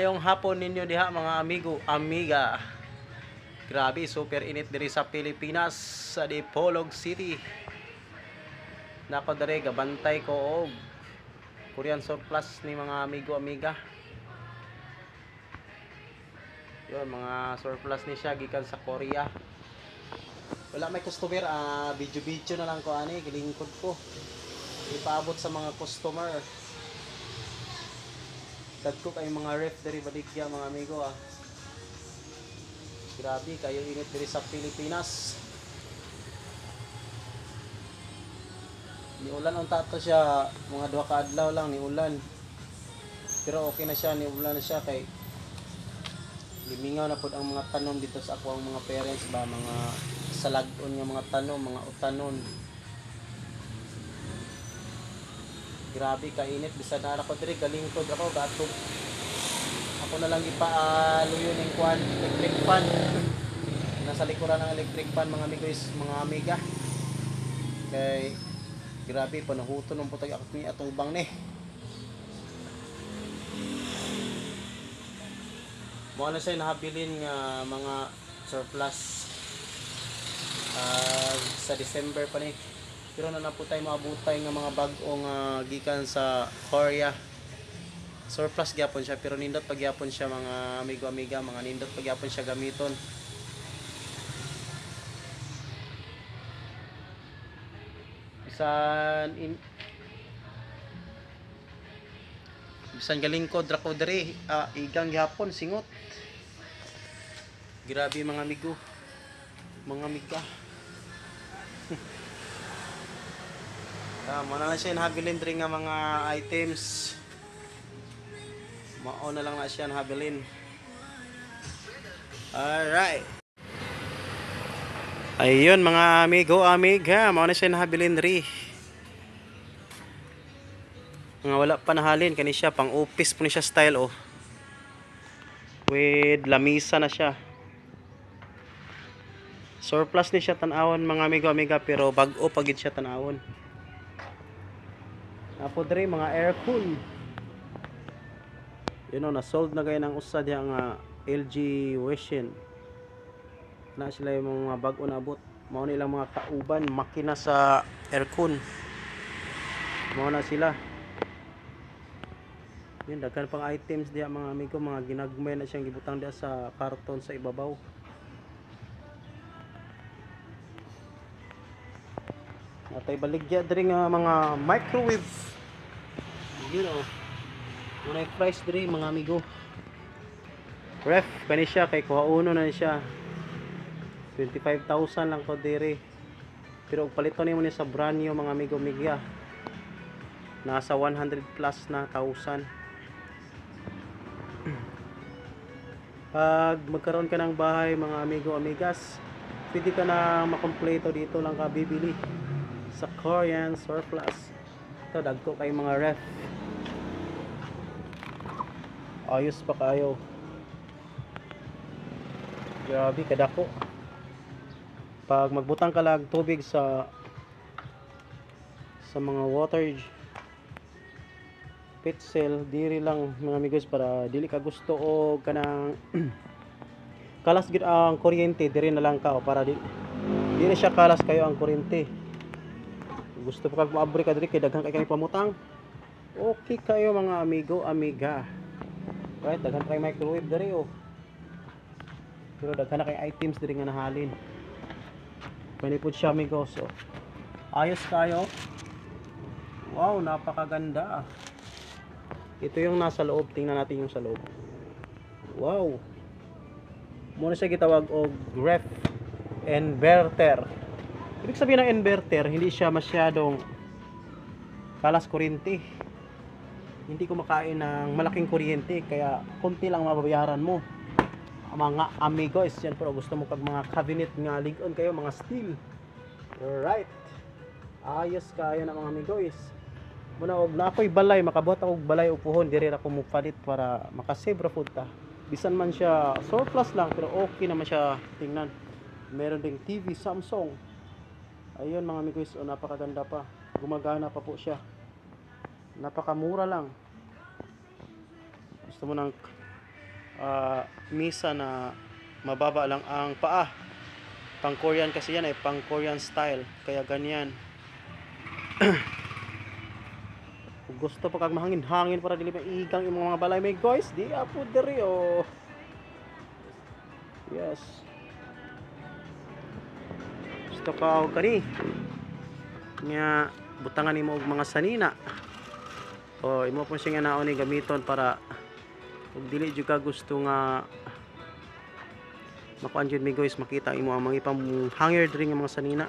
Mayong hapon ninyo diha mga amigo, amiga. Grabe, super init diri sa Pilipinas sa Dipolog City. Nako dere gabantay ko og Korean surplus ni mga amigo, amiga. Yun, mga surplus ni siya gikan sa Korea. Wala may customer, ah, video-video na lang ko ani, gilingkod ko. Ipaabot sa mga customer. Dagko kay mga ref diri baligya mga amigo ah. Grabe kayo init diri sa Pilipinas. Ni ulan ang tato siya, mga duha ka adlaw lang ni ulan. Pero okay na siya, ni ulan na siya kay limingaw na pud ang mga tanom dito sa ako ang mga parents ba mga salagon nga mga tanom, mga utanon. Grabe kainit bisan na ako diri galingkod ako gatog. Ako na lang ipaaluyo ning kwan electric fan. Nasa likuran ng electric fan mga amigo is mga amiga. Kay grabe panahuton ng putay ako ni atubang ni. Mo na siya nahabilin nga mga surplus ah, sa December pa ni pero na na po tayo maabutay nga mga bag-o nga gikan sa Korea. Surplus gyapon siya pero nindot pagyapon siya mga amigo-amiga mga nindot pagyapon siya gamiton. Bisan in bisan galingkod rako diri ah, igang gyapon singot. Grabe mga amigo. Mga amiga Ah, mo na siya nahabilin diri nga mga items. Mao na lang na siya nahabilin. Alright. Ayun mga amigo, amiga, mao na siya nahabilin diri. Nga wala pa nahalin kani siya pang office po ni siya style oh. With lamisa na siya. Surplus ni siya tanawon mga amigo, amiga pero bag-o pagid siya tanawon. Apo dre mga aircon. You know, na-sold na gaya ng usa diya nga LG Weshin. Na sila yung mga bag-o na abot. Mao nilang mga kauban, makina sa aircon. Mao na sila. Yun, daghan pang items diya mga amigo, mga ginagmay na siyang gibutang diya sa karton sa ibabaw. Natay baligya diri nga mga microwave. You know. Muna price diri mga amigo. Ref kani siya kay kuha uno na siya. 25,000 lang ko diri. Pero og palito nimo ni sa brand new mga amigo migya. Nasa 100 plus na 1,000. Pag magkaroon ka ng bahay mga amigo amigas, pwede ka na makompleto dito lang ka bibili sa Korean surplus. Ito, dagko kay mga ref. Ayos pa kayo. Grabe, kadako. Pag magbutang ka lang tubig sa sa mga water pit cell, diri lang mga amigos para dili ka gusto o kanang kalas gid ang kuryente diri na lang ka o para di dili siya kalas kayo ang kuryente gusto pa kag maabri ka diri kay daghan kay kami pamutang. Okay kayo mga amigo amiga. Right daghan kay microwave diri oh. Pero daghan na kay items diri nga nahalin. Manipod siya amigo so. Ayos kayo. Wow napakaganda. Ito yung nasa loob. Tingnan natin yung sa loob. Wow. Muna siya gitawag og ref inverter Ibig sabihin ng inverter, hindi siya masyadong kalas kuryente. Hindi kumakain ng malaking kuryente, kaya konti lang mababayaran mo. Mga amigos, yan pero gusto mo kag mga cabinet nga ligon kayo, mga steel. Alright. Ayos kayo na mga amigos. Muna og na ako'y balay, makabot ako balay upuhon, diri ra ko mupalit para makasave ra pud ta. Bisan man siya surplus lang pero okay naman siya tingnan. Meron ding TV Samsung. Ayun mga amigos, oh, napakaganda pa. Gumagana pa po siya. Napakamura lang. Gusto mo ng ah, misa na mababa lang ang paa. Pang Korean kasi yan eh, pang Korean style. Kaya ganyan. Gusto pa kag mahangin-hangin para dili maigang yung mga balay may guys, di apo diri oh. Yes. Gusto ka og kani. Nga butangan nimo og mga sanina. O imo po siya nga naon ni gamiton para ug dili jud ka gusto nga makuan jud mi guys makita imo ang mga ipang hanger diri nga mga sanina.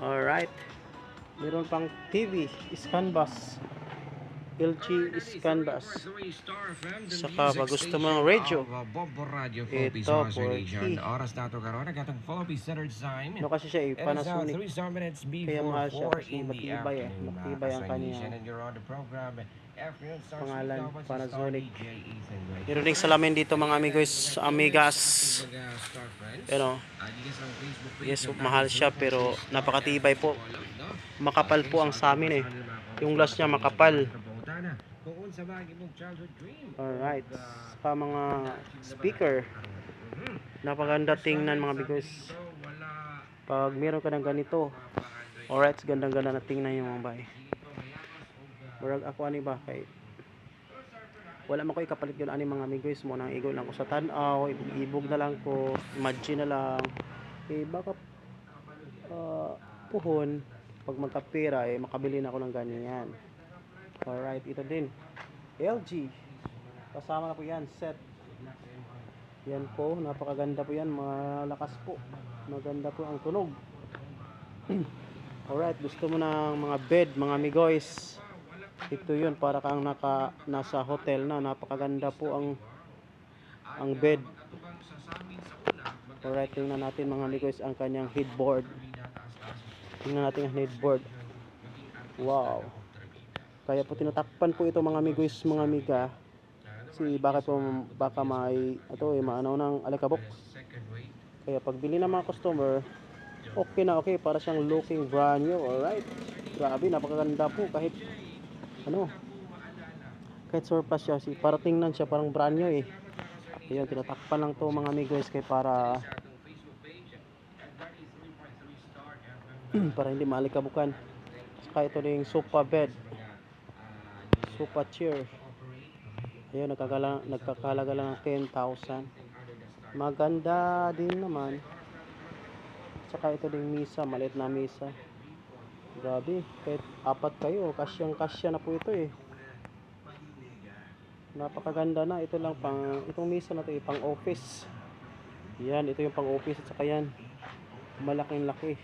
Alright. Meron pang TV, scan bus. LG scan bus. Saka pag gusto mo ng radio, Ito, Philippines Horse 40. Nation. Oras na ito karoon. Nagkatong Philippines Standard Time. No kasi siya eh, uh, Panasonic. 3 some minutes Kaya mahal siya 4 kasi matibay eh. Matibay ang kanya. starts Pangalan, Panasonic. Meron ding salamin dito mga amigos, amigas. Dito sa Facebook page yes, mahal siya pero napakatibay po. Makapal po ang sa amin eh. Yung glass niya makapal. Kapangutana. Kung unsa ba ang imong childhood dream? Alright. Saka mga speaker. Napaganda tingnan mga wala Pag meron ka ng ganito, alright, gandang-ganda na tingnan yung mga bay. Murag ako ani ba kay wala man ko ikapalit yun ani mga amigos mo nang igo lang ko sa tanaw ibog na lang ko imagine na lang eh baka ah, puhon pag magkapira eh makabili na ako ng ganyan alright ito din. LG kasama na po yan set. Yan po napakaganda po yan. Malakas po. Maganda po ang tunog. Alright gusto mo ng mga bed mga amigoys ito yun para kang naka nasa hotel na. Napakaganda po ang ang bed. Alright tingnan natin mga amigos ang kanyang headboard. Tingnan natin ang headboard. Wow kaya po tinatakpan po ito mga amigos mga amiga. Kasi baka po baka may ito eh maanaw ng alikabok. Kaya pagbili ng mga customer okay na okay para siyang looking brand new alright. Grabe napakaganda po kahit ano kahit surplus siya si para tingnan siya parang brand new eh. Ayun tinatakpan lang to mga amigos kay para para hindi malikabukan saka ito na yung sofa bed sofa chair ayun nagkakala, nagkakalaga lang ng 10,000 maganda din naman. Saka ito ding misa maliit na misa. Grabe kahit apat kayo kasyang kasya na po ito eh. Napakaganda na. Ito lang pang itong misa na to eh, pang office. Yan ito yung pang office at saka yan. Malaking laki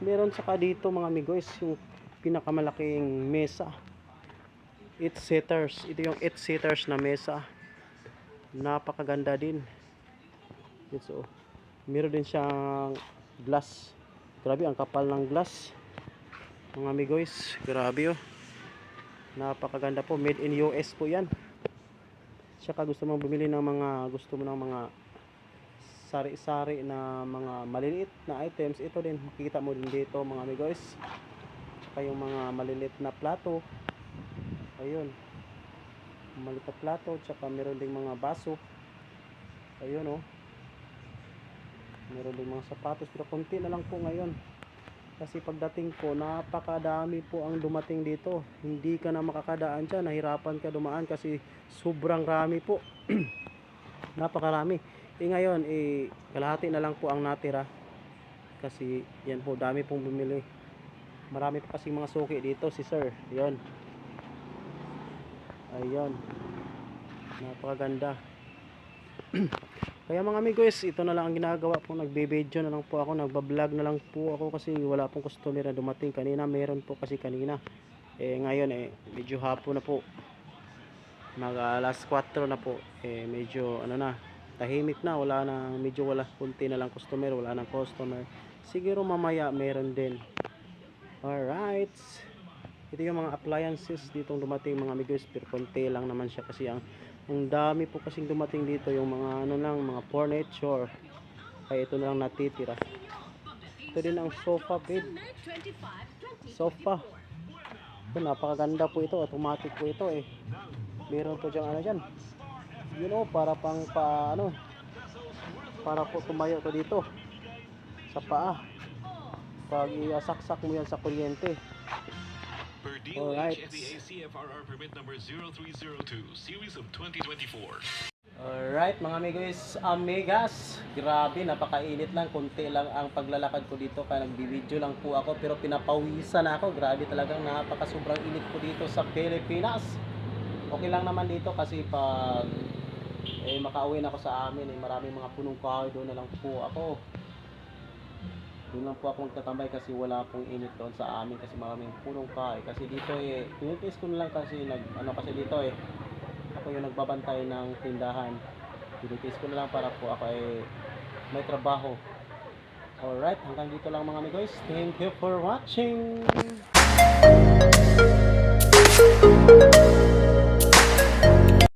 meron saka dito mga amigos yung pinakamalaking mesa 8 seaters ito yung 8 seaters na mesa. Napakaganda din. Ito so, meron din siyang glass. Grabe ang kapal ng glass. Mga amigos grabe oh. Napakaganda po. Made in US po yan. Tsaka gusto mong bumili ng mga gusto mo ng mga sari-sari na mga maliliit na items ito din makikita mo din dito mga amigos tsaka yung mga maliliit na plato ayun. Maliit na plato tsaka meron ding mga baso. Ayun oh. Meron ding mga sapatos pero konti na lang po ngayon. Kasi pagdating ko napakadami po ang dumating dito. Hindi ka na makakadaan dyan. Nahirapan ka dumaan kasi sobrang rami po. Napakarami. Eh ngayon eh kalahati na lang po ang natira. Kasi yan po dami pong bumili. Marami pa kasi mga suki dito si sir. Yon ayun napakaganda kaya mga amigos, ito na lang ang ginagawa po. Nagbe-video na lang po ako, nagba-vlog na lang po ako kasi wala pong customer na dumating kanina. Meron po kasi kanina. Eh ngayon eh medyo hapon na po. Mag alas 4 na po. Eh medyo ano na, tahimik na, wala na, medyo wala kunti na lang customer, wala nang customer. Siguro mamaya meron din. Alright. Ito yung mga appliances dito dumating mga amigos, pero konti lang naman siya kasi ang ang dami po kasing dumating dito yung mga ano lang mga furniture. Kaya ito na lang natitira. Ito din ang sofa bed. Sofa. Ito napakaganda po ito. Automatic po ito eh. Meron po dyan ano dyan. You know, para pang pa, ano, para po tumayo to dito. Sa paa. Pag iasaksak mo yan sa kuryente. Per Alright. NDA CFRR permit number 0302, series of 2024. Alright mga amigos, amigas Grabe, napakainit lang, konti lang ang paglalakad ko dito Kaya nagbibideo lang po ako Pero pinapawisan ako, grabe talagang napaka sobrang init ko dito sa Pilipinas Okay lang naman dito kasi pag eh, makauwi na ako sa amin eh, Maraming mga punong kahoy doon na lang po ako doon lang po ako magtatambay kasi wala pong init doon sa amin kasi maraming punong kahoy. Kasi dito eh, pinipis ko na lang kasi nag, ano kasi dito eh, ako yung nagbabantay ng tindahan. Pinipis ko na lang para po ako ay eh, may trabaho. Alright, hanggang dito lang mga amigos. Thank you for watching!